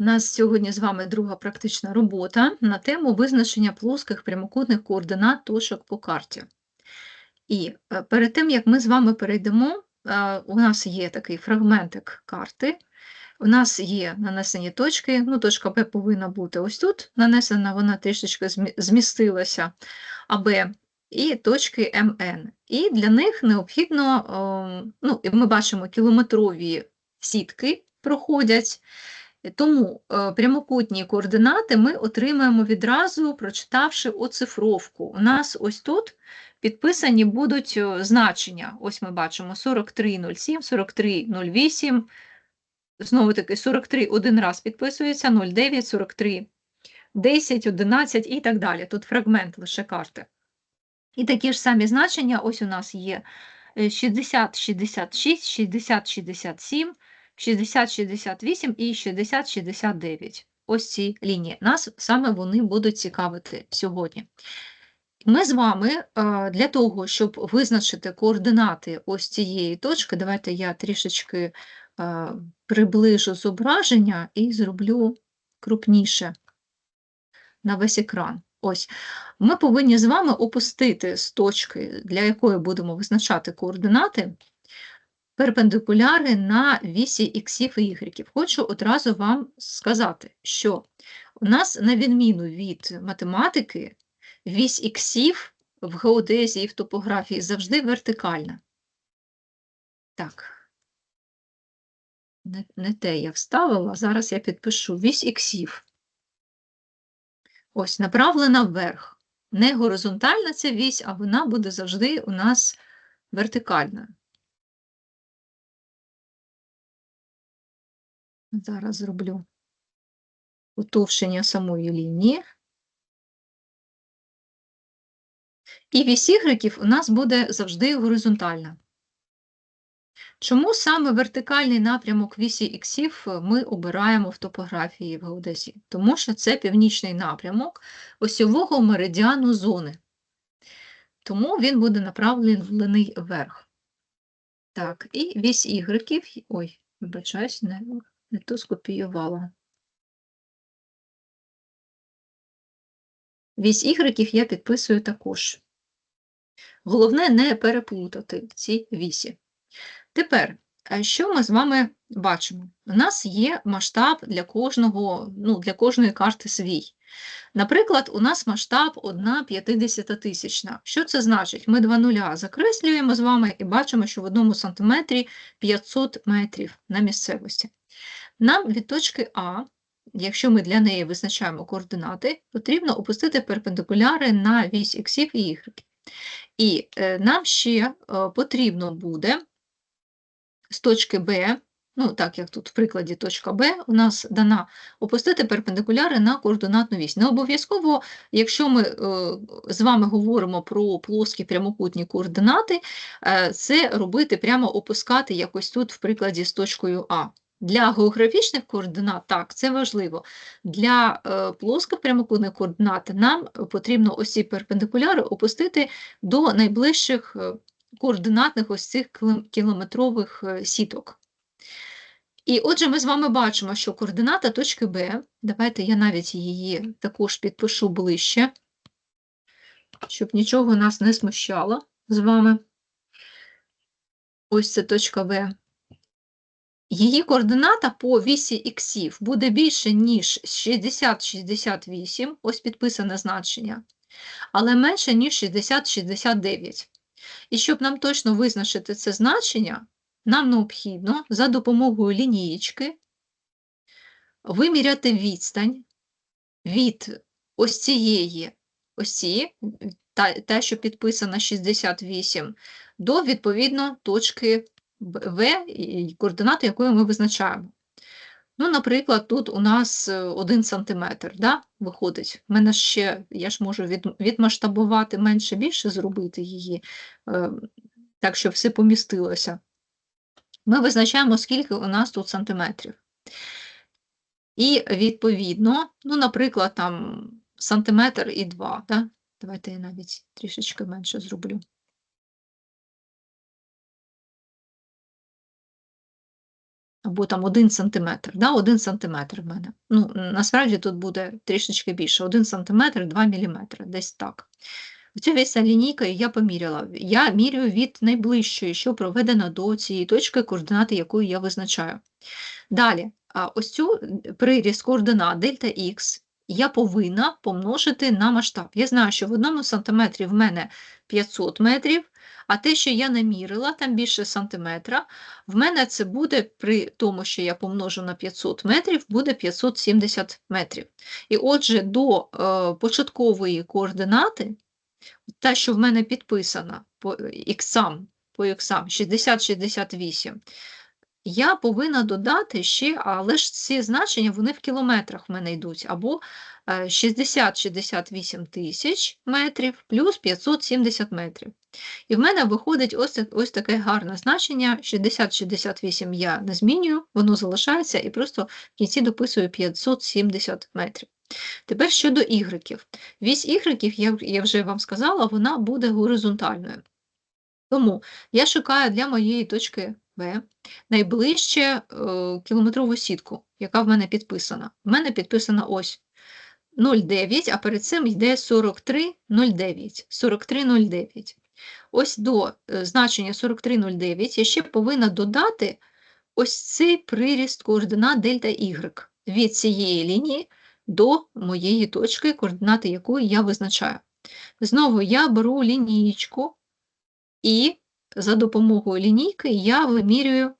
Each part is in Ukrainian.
У нас сьогодні з вами друга практична робота на тему визначення плоских прямокутних координат точок по карті. І е, перед тим, як ми з вами перейдемо, е, у нас є такий фрагментик карти. У нас є нанесені точки, ну, точка Б повинна бути ось тут, нанесена вона трішечки змі- змістилася, АБ, і точки МН. І для них необхідно, е, ну, ми бачимо, кілометрові сітки проходять, Тому е, прямокутні координати ми отримаємо відразу, прочитавши оцифровку. У нас ось тут підписані будуть е, значення. Ось ми бачимо 43,07, 43,08. Знову таки 43 один раз підписується, 0,9, 43, 10, 11 і так далі. Тут фрагмент лише карти. І такі ж самі значення ось у нас є е, 60, 66, 60, 67, 60-68 і 60-69. Ось ці лінії. Нас саме вони будуть цікавити сьогодні. Ми з вами е, для того, щоб визначити координати ось цієї точки, давайте я трішечки е, приближу зображення і зроблю крупніше на весь екран. Ось. Ми повинні з вами опустити з точки, для якої будемо визначати координати, перпендикуляри на вісі іксів і ігреків. Хочу одразу вам сказати, що у нас, на відміну від математики, вісь іксів в геодезії, в топографії завжди вертикальна. Так. Не, не те я вставила, зараз я підпишу вісь іксів. Ось, направлена вверх. Не горизонтальна ця вісь, а вона буде завжди у нас вертикальною. Зараз зроблю утовщення самої лінії. І вісь ігреків у нас буде завжди горизонтальна. Чому саме вертикальний напрямок вісі іксів ми обираємо в топографії в геодезії? Тому що це північний напрямок осьового меридіану зони. Тому він буде направлений вверх. Так, і вісь ігреків, ой, вибачаюсь, не, не то скопіювала. Вісь ігреків я підписую також. Головне не переплутати ці вісі. Тепер, що ми з вами бачимо? У нас є масштаб для кожного, ну, для кожної карти свій. Наприклад, у нас масштаб 1 50 тисячна. Що це значить? Ми два нуля закреслюємо з вами і бачимо, що в одному сантиметрі 500 метрів на місцевості. Нам від точки А, якщо ми для неї визначаємо координати, потрібно опустити перпендикуляри на вісь іксів і ігреків. І е, нам ще е, потрібно буде з точки Б, ну так як тут в прикладі точка Б, у нас дана опустити перпендикуляри на координатну вісь. Не обов'язково, якщо ми е, з вами говоримо про плоскі прямокутні координати, це робити прямо опускати якось тут в прикладі з точкою А. Для географічних координат так, це важливо. Для е, плоскопрямокутних координат нам потрібно ось перпендикуляри опустити до найближчих е, координатних ось цих кілометрових е, сіток. І отже, ми з вами бачимо, що координата точки Б, давайте я навіть її також підпишу ближче, щоб нічого нас не смущало з вами. Ось це точка В. Її координата по вісі іксів буде більше, ніж 60-68, ось підписане значення, але менше, ніж 60-69. І щоб нам точно визначити це значення, нам необхідно за допомогою лінієчки виміряти відстань від ось цієї осі, та, що підписана 68, до відповідно точки В, і координати якої ми визначаємо. Ну, наприклад, тут у нас 1 см да, виходить. У мене ще, я ж можу від, відмасштабувати менше більше, зробити її, е, так, щоб все помістилося. Ми визначаємо, скільки у нас тут сантиметрів. І відповідно, ну, наприклад, там сантиметр і 2. Да? Давайте я навіть трішечки менше зроблю. Або там 1 сантиметр. Да? 1 сантиметр в мене. Ну, насправді тут буде трішечки більше. 1 сантиметр, 2 міліметри, десь так. Оця весь лінійка я поміряла. Я міряю від найближчої, що проведена до цієї точки, координати якої я визначаю. Далі, ось цю приріз координат дельта Х я повинна помножити на масштаб. Я знаю, що в одному сантиметрі в мене 500 метрів, а те, що я намірила, там більше сантиметра, в мене це буде при тому, що я помножу на 500 метрів, буде 570 метрів. І отже, до е, початкової координати, та, що в мене підписана по іксам, по іксам 60-68, я повинна додати ще, але ж ці значення вони в кілометрах в мене йдуть, або 60-68 е, тисяч метрів плюс 570 метрів. І в мене виходить ось ось таке гарне значення: 60-68 я не змінюю, воно залишається і просто в кінці дописую 570 метрів. Тепер щодо ігреків. Вісь ігреків, я, я вже вам сказала, вона буде горизонтальною. Тому я шукаю для моєї точки В найближче е, кілометрову сітку, яка в мене підписана. В мене підписана ось 0,9, а перед цим йде 43,09. 43,09. Ось до е, значення 43,09 я ще повинна додати ось цей приріст координат дельта Y від цієї лінії до моєї точки, координати якої я визначаю. Знову я беру лінієчку і за допомогою лінійки я вимірюю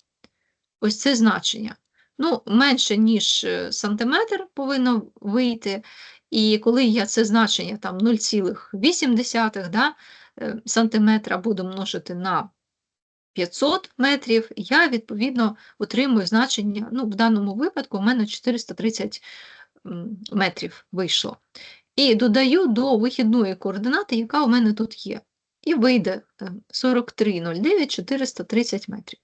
ось це значення. Ну, Менше, ніж е, сантиметр повинно вийти. І коли я це значення там 0,8 да, е, сантиметра буду множити на 500 метрів, я, відповідно, отримую значення, ну, в даному випадку, в мене 430 метрів вийшло. І додаю до вихідної координати, яка у мене тут є. І вийде 43,09 430 метрів.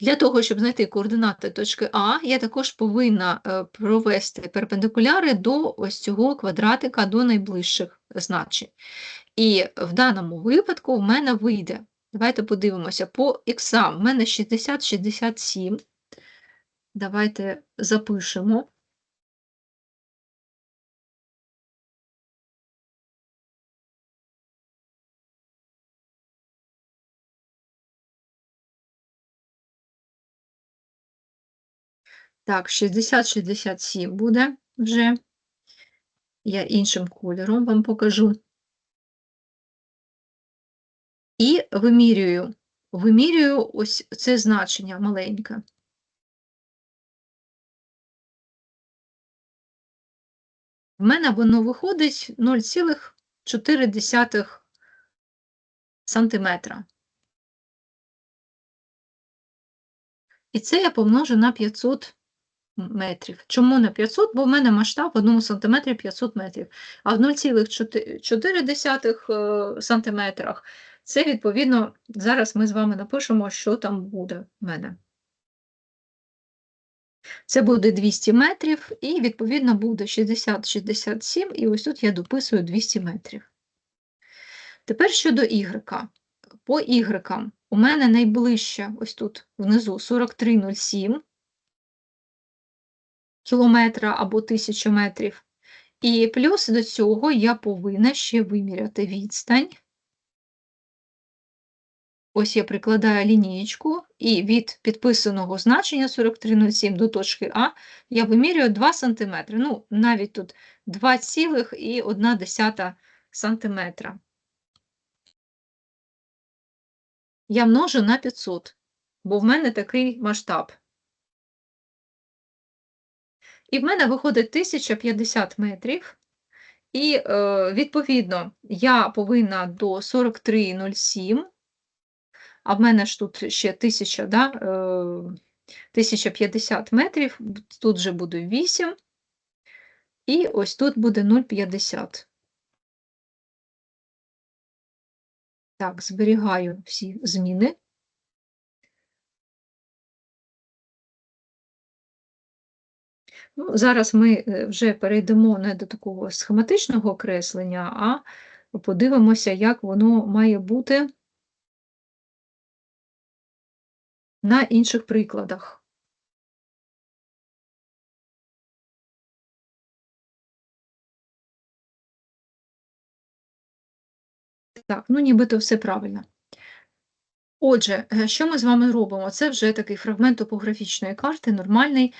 Для того, щоб знайти координати точки А, я також повинна е, провести перпендикуляри до ось цього квадратика, до найближчих значень. І в даному випадку в мене вийде. Давайте подивимося, по х в мене 60-67. Давайте запишемо. Так, 60-67 буде вже. Я іншим кольором вам покажу. І вимірюю, вимірюю ось це значення маленьке. В мене воно виходить 0,4 сантиметра. І це я помножу на 500 метрів. Чому не 500? Бо в мене масштаб в одному сантиметрі 500 метрів, а в 0,4 е, сантиметрах це, відповідно, зараз ми з вами напишемо, що там буде в мене. Це буде 200 метрів, і, відповідно, буде 60-67, і ось тут я дописую 200 метрів. Тепер щодо Y. По Y у мене найближче, ось тут внизу 43,07 кілометра або тисячу метрів. І плюс до цього я повинна ще виміряти відстань. Ось я прикладаю лінієчку, і від підписаного значення 43,07 до точки А я вимірюю 2 см. Ну, навіть тут 2,1 см. Я множу на 500, бо в мене такий масштаб. І в мене виходить 1050 метрів. І, е, відповідно, я повинна до 43,07, а в мене ж тут ще 1000, да, 1050 метрів, тут вже буде 8, і ось тут буде 0,50. Так, зберігаю всі зміни. Ну, Зараз ми е, вже перейдемо не до такого схематичного окреслення, а подивимося, як воно має бути на інших прикладах. Так, ну нібито все правильно. Отже, е, що ми з вами робимо? Це вже такий фрагмент топографічної карти, нормальний.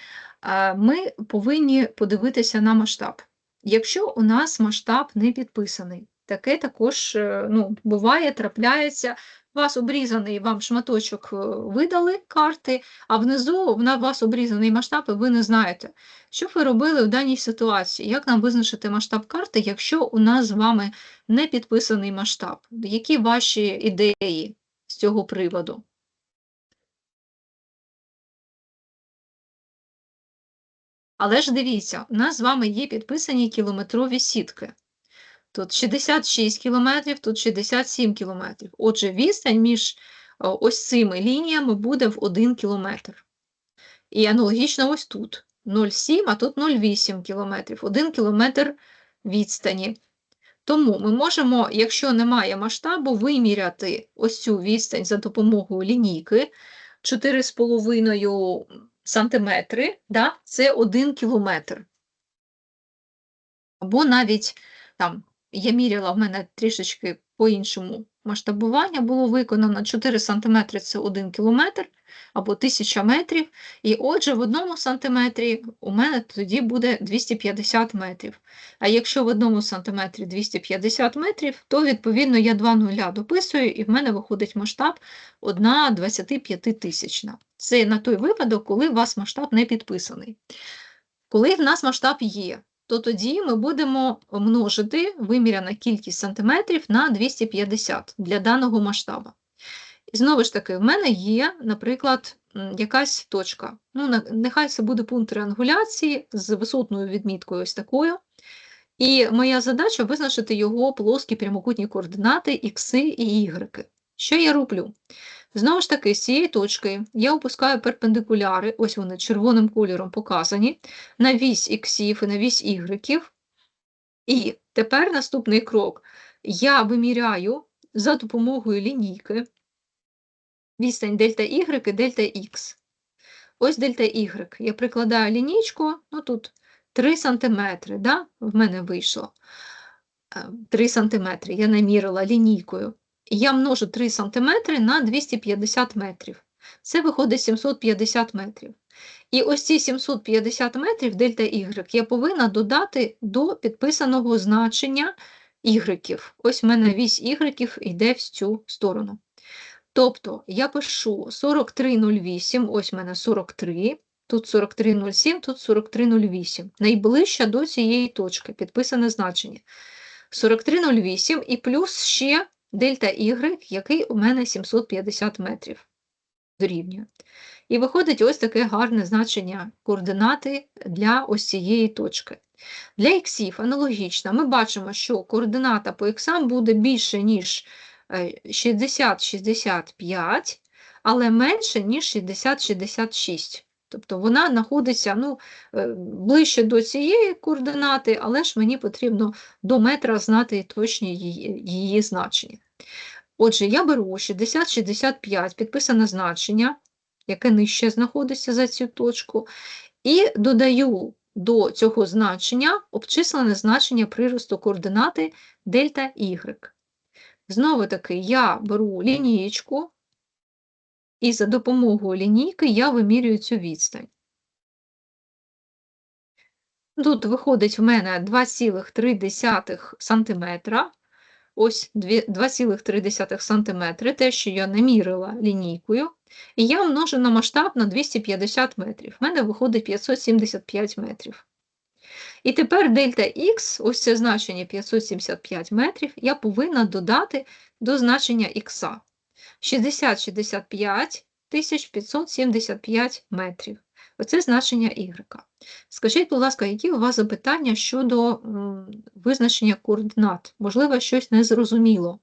Ми повинні подивитися на масштаб. Якщо у нас масштаб не підписаний, таке також е, ну, буває, трапляється. Вас обрізаний вам шматочок е, видали карти, а внизу у вас обрізаний масштаб, і ви не знаєте. Що ви робили в даній ситуації? Як нам визначити масштаб карти, якщо у нас з вами не підписаний масштаб? Які ваші ідеї з цього приводу? Але ж дивіться, у нас з вами є підписані кілометрові сітки. Тут 66 кілометрів, тут 67 кілометрів. Отже, відстань між о, ось цими лініями буде в 1 кілометр. І аналогічно ось тут 0,7, а тут 0,8 кілометрів, 1 кілометр відстані. Тому ми можемо, якщо немає масштабу, виміряти ось цю відстань за допомогою лінійки 4,5 сантиметри, да? це 1 кілометр. Або навіть там я міряла, в мене трішечки по-іншому масштабування було виконано. 4 см це 1 кілометр або 1000 метрів. І отже, в одному сантиметрі у мене тоді буде 250 метрів. А якщо в одному сантиметрі 250 метрів, то відповідно я два нуля дописую, і в мене виходить масштаб 1 25 тисячна. Це на той випадок, коли у вас масштаб не підписаний. Коли в нас масштаб є, то тоді ми будемо множити виміряна кількість сантиметрів на 250 для даного масштабу. І знову ж таки, в мене є, наприклад, якась точка. Ну, нехай це буде пункт триангуляції з висотною відміткою ось такою. І моя задача визначити його плоскі прямокутні координати х і y. Що я роблю? Знову ж таки, з цієї точки я опускаю перпендикуляри, ось вони червоним кольором показані, на вісь іксів і на вісь ігреків. І тепер наступний крок. Я виміряю за допомогою лінійки відстань дельта y і дельта x. Ось дельта y. Я прикладаю лінійку, ну тут 3 см, да? в мене вийшло. Е, 3 см я намірила лінійкою. Я множу 3 см на 250 метрів. Це виходить 750 метрів. І ось ці 750 метрів дельта y я повинна додати до підписаного значення ігреків. Ось в мене вісь ігреків йде в цю сторону. Тобто я пишу 43,08, ось в мене 43, тут 43,07, тут 43,08. Найближча до цієї точки, підписане значення. 43,08 і плюс ще дельта y, який у мене 750 метрів дорівнює. І виходить ось таке гарне значення координати для ось цієї точки. Для іксів аналогічно, ми бачимо, що координата по іксам буде більше, ніж е, 60-65, але менше, ніж 60-66. Тобто вона знаходиться ну, е, ближче до цієї координати, але ж мені потрібно до метра знати точні її, її значення. Отже, я беру 60-65, підписане значення, яке нижче знаходиться за цю точку, і додаю до цього значення обчислене значення приросту координати дельта y. Знову таки, я беру лінієчку, і за допомогою лінійки я вимірюю цю відстань. Тут виходить в мене 2,3 см. Ось 2,3 см, те, що я намірила лінійкою, і я множу на масштаб на 250 метрів. В мене виходить 575 метрів. І тепер дельта Х, ось це значення 575 метрів, я повинна додати до значення х. 60-65 575 метрів. Оце значення y. Скажіть, будь ласка, які у вас запитання щодо визначення координат? Можливо, щось незрозуміло.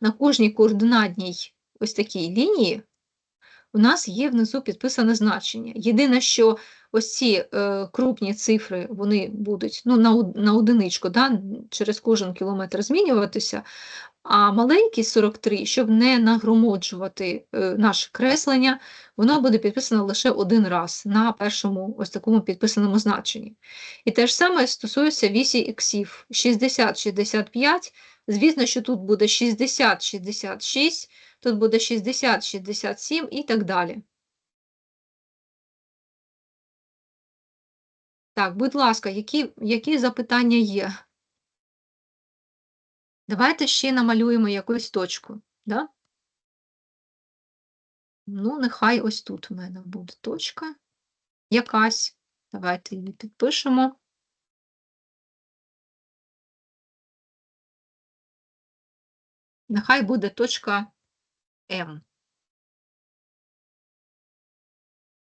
На кожній координатній ось такій лінії у нас є внизу підписане значення. Єдине, що ось ці е, крупні цифри вони будуть ну, на, на одиничку, да, через кожен кілометр змінюватися, А маленький 43, щоб не нагромоджувати е, наше креслення, воно буде підписано лише один раз на першому ось такому підписаному значенні. І те ж саме стосується вісі іксів. 60-65, звісно, що тут буде 60-66, тут буде 60-67 і так далі. Так, будь ласка, які, які запитання є? Давайте ще намалюємо якусь точку. Да? Ну, нехай ось тут у мене буде точка якась. Давайте її підпишемо. Нехай буде точка М.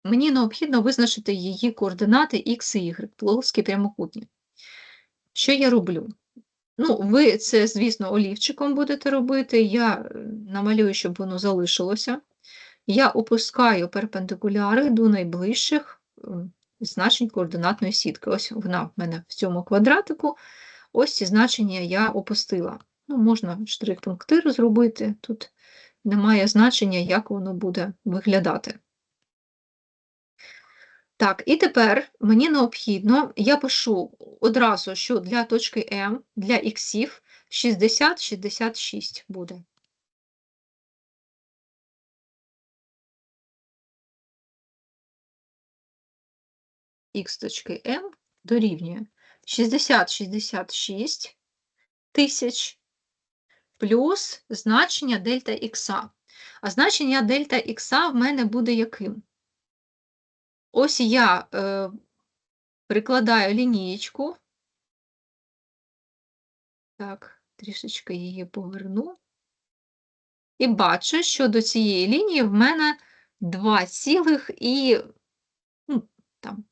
Мені необхідно визначити її координати X і Y, плоскі прямокутні. Що я роблю? Ну, ви це, звісно, олівчиком будете робити. Я е, намалюю, щоб воно залишилося. Я опускаю перпендикуляри до найближчих значень координатної сітки. Ось вона в мене в цьому квадратику. Ось ці значення я опустила. Ну, Можна штрих-пунктир зробити, тут немає значення, як воно буде виглядати. Так, і тепер мені необхідно, я пишу одразу, що для точки М, для іксів 60-66 буде. Х точки М дорівнює 60-66 тисяч плюс значення дельта х. А значення дельта х в мене буде яким? Ось я е, прикладаю лінієчку. Так, трішечки її поверну. І бачу, що до цієї лінії в мене 2 цілих і ну, там,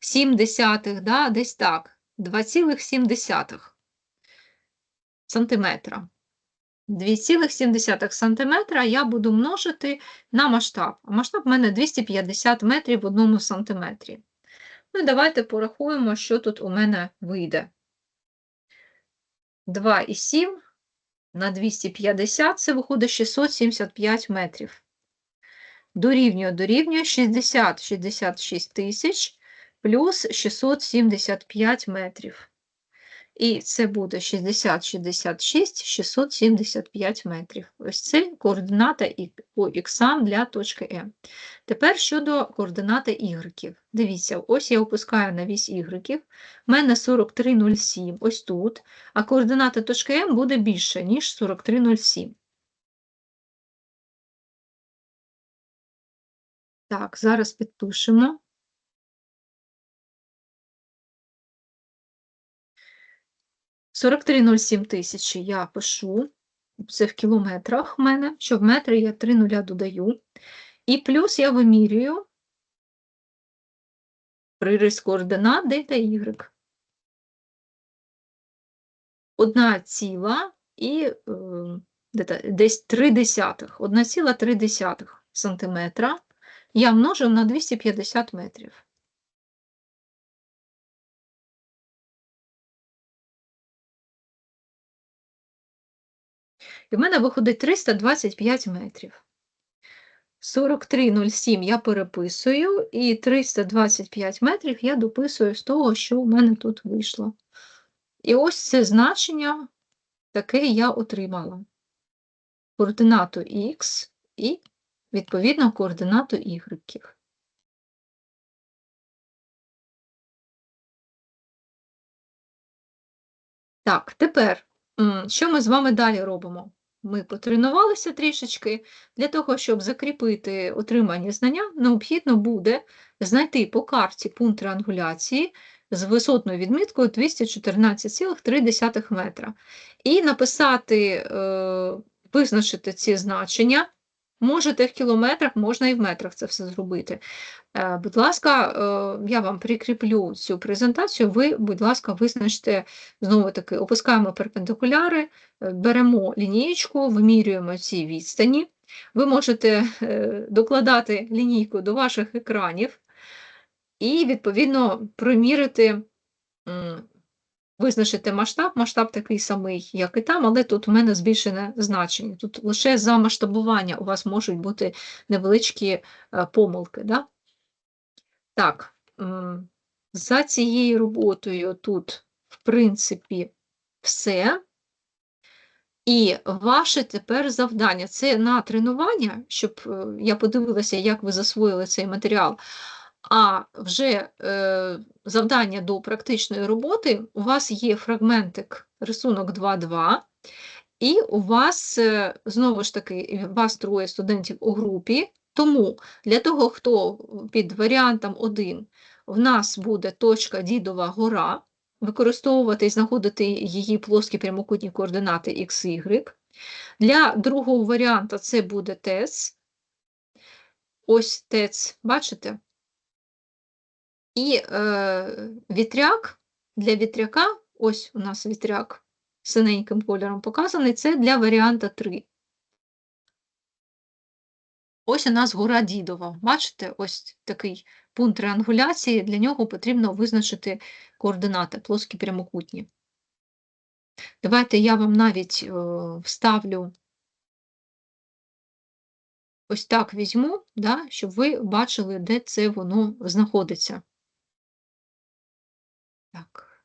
7 десятих, да, десь так, 2,7 сантиметра. 2,7 см я буду множити на масштаб. масштаб в мене 250 метрів в одному сантиметрі. Ну і давайте порахуємо, що тут у мене вийде. 2,7 на 250 це виходить 675 метрів. Дорівнює, дорівнює 60-66 тисяч плюс 675 метрів. І це буде 60, 66, 675 метрів. Ось це координата по х для точки М. Тепер щодо координати y. Дивіться, ось я опускаю на вісь y, в мене 43,07, ось тут, а координата точки М буде більше, ніж 43,07. Так, зараз підпишемо. 43,07 тисячі я пишу, це в кілометрах в мене, що в метри я 3 нуля додаю. І плюс я вимірюю приріз координат дельта Y. Одна ціла і е, десь 3 десятих, 1,3 сантиметра я множу на 250 метрів. І в мене виходить 325 метрів. 43,07 я переписую, і 325 метрів я дописую з того, що в мене тут вийшло. І ось це значення таке я отримала. Координату Х і, відповідно, координату Y. Так, тепер, що ми з вами далі робимо? Ми потренувалися трішечки. Для того, щоб закріпити отримані знання, необхідно буде знайти по карті пункт реангуляції з висотною відміткою 214,3 метра. І написати, е, визначити ці значення. Можете в кілометрах, можна і в метрах це все зробити. Е, будь ласка, е, я вам прикріплю цю презентацію, ви, будь ласка, визначте, знову таки, опускаємо перпендикуляри, е, беремо лінієчку, вимірюємо ці відстані. Ви можете докладати лінійку до ваших екранів і, відповідно, промірити визначити масштаб. Масштаб такий самий, як і там, але тут у мене збільшене значення. Тут лише за масштабування у вас можуть бути невеличкі е, помилки. Да? Так, за цією роботою тут, в принципі, все. І ваше тепер завдання це на тренування, щоб е, я подивилася, як ви засвоїли цей матеріал. А вже е, завдання до практичної роботи у вас є фрагментик рисунок 2.2, і у вас е, знову ж таки вас троє студентів у групі. Тому для того, хто під варіантом 1 в нас буде точка Дідова гора, використовувати і знаходити її плоскі прямокутні координати x, y. Для другого варіанту це буде ТЕЦ. Ось ТЕЦ, бачите? І е, вітряк для вітряка, ось у нас вітряк синеньким кольором показаний, це для варіанта 3. Ось у нас гора Дідова. Бачите, ось такий пункт триангуляції, для нього потрібно визначити координати плоскі прямокутні. Давайте я вам навіть о, вставлю ось так візьму, да, щоб ви бачили, де це воно знаходиться. Так.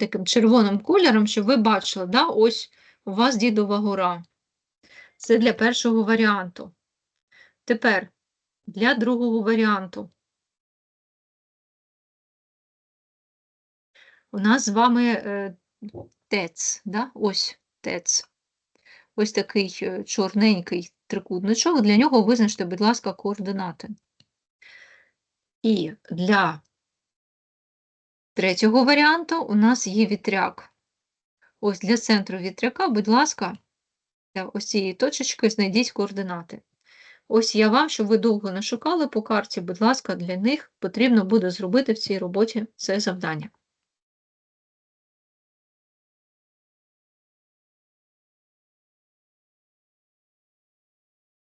Таким червоним кольором, щоб ви бачили, да, ось у вас Дідова гора. Це для першого варіанту. Тепер для другого варіанту. У нас з вами е, ТЕЦ, да? ось ТЕЦ. Ось такий е, чорненький трикутничок, для нього визначте, будь ласка, координати. І для третього варіанту у нас є вітряк. Ось для центру вітряка, будь ласка, для ось цієї точечки знайдіть координати. Ось я вам, щоб ви довго не шукали по карті, будь ласка, для них потрібно буде зробити в цій роботі це завдання.